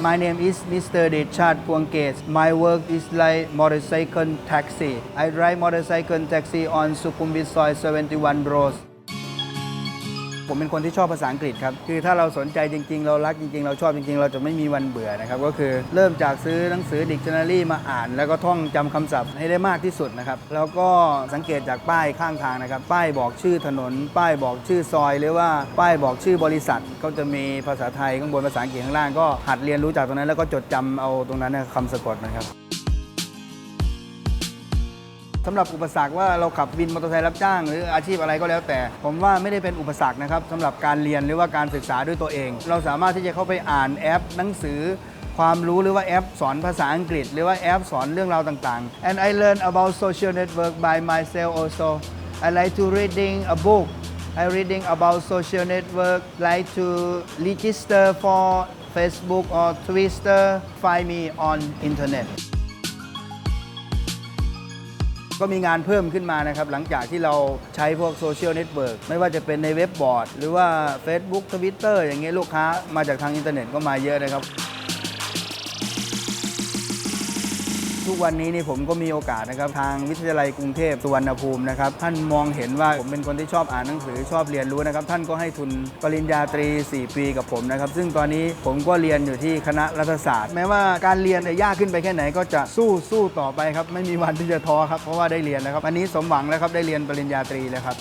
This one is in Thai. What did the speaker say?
My name is Mr. Dechat Puangkes. My work is like motorcycle taxi. I drive motorcycle taxi on Sukhumvit Soy 71 Road. ผมเป็นคนที่ชอบภาษาอังกฤษครับ คือถ้าเราสนใจจริง ๆ เรารักจริง ๆ เราชอบจริง ๆ เราจะไม่มีวันเบื่อนะครับ ก็คือเริ่มจากซื้อหนังสือดิกชันนารีมาอ่าน แล้วก็ท่องจำคำศัพท์ให้ได้มากที่สุดนะครับ แล้วก็สังเกตจากป้ายข้างทางนะครับ ป้ายบอกชื่อถนน ป้ายบอกชื่อซอย หรือว่าป้ายบอกชื่อบริษัท ก็จะมีภาษาไทยข้างบนภาษาอังกฤษข้างล่างก็หัดเรียนรู้จากตรงนั้น แล้วก็จดจำเอาตรงนั้นนะคำสะกดนะครับ สำหรับอุปสรรคว่าเราขับวินมอเตอร์ไซค์รับจ้าง หรืออาชีพอะไรก็แล้วแต่ ผมว่าไม่ได้เป็นอุปสรรคนะครับสำหรับการเรียนหรือว่าการศึกษาด้วยตัวเอง เราสามารถที่จะเข้าไปอ่านแอป หนังสือ ความรู้หรือว่าแอป สอนภาษาอังกฤษ หรือว่าแอปสอนเรื่องราวต่างๆ and I learn about social network by myself also I like to reading a book I reading about social network like to register for Facebook or Twitter find me on internet ก็มีงานเพิ่มขึ้นมานะครับ หลังจากที่เราใช้พวกโซเชียลเน็ตเวิร์กไม่ว่าจะเป็นในเว็บบอร์ด หรือว่า Facebook Twitter อย่างเงี้ยลูกค้ามาจากทางอินเทอร์เน็ตก็มาเยอะนะครับ ทุกวันนี้นี่ผมก็มีโอกาสนะครับทางวิทยาลัยกรุงเทพสุวรรณภูมินะครับท่านมองเห็นว่าผมเป็นคนที่ชอบอ่านหนังสือชอบเรียนรู้นะครับท่านก็ให้ทุนปริญญาตรี 4 ปีกับผมนะครับซึ่งตอนนี้ผมก็เรียนอยู่ที่คณะรัฐศาสตร์ แม้ว่าการเรียนจะยากขึ้นไปแค่ไหนก็จะสู้สู้ต่อไปครับไม่มีวันที่จะท้อครับเพราะว่าได้เรียนแล้วครับอันนี้สมหวังแล้วครับได้เรียนปริญญาตรีแล้วครับ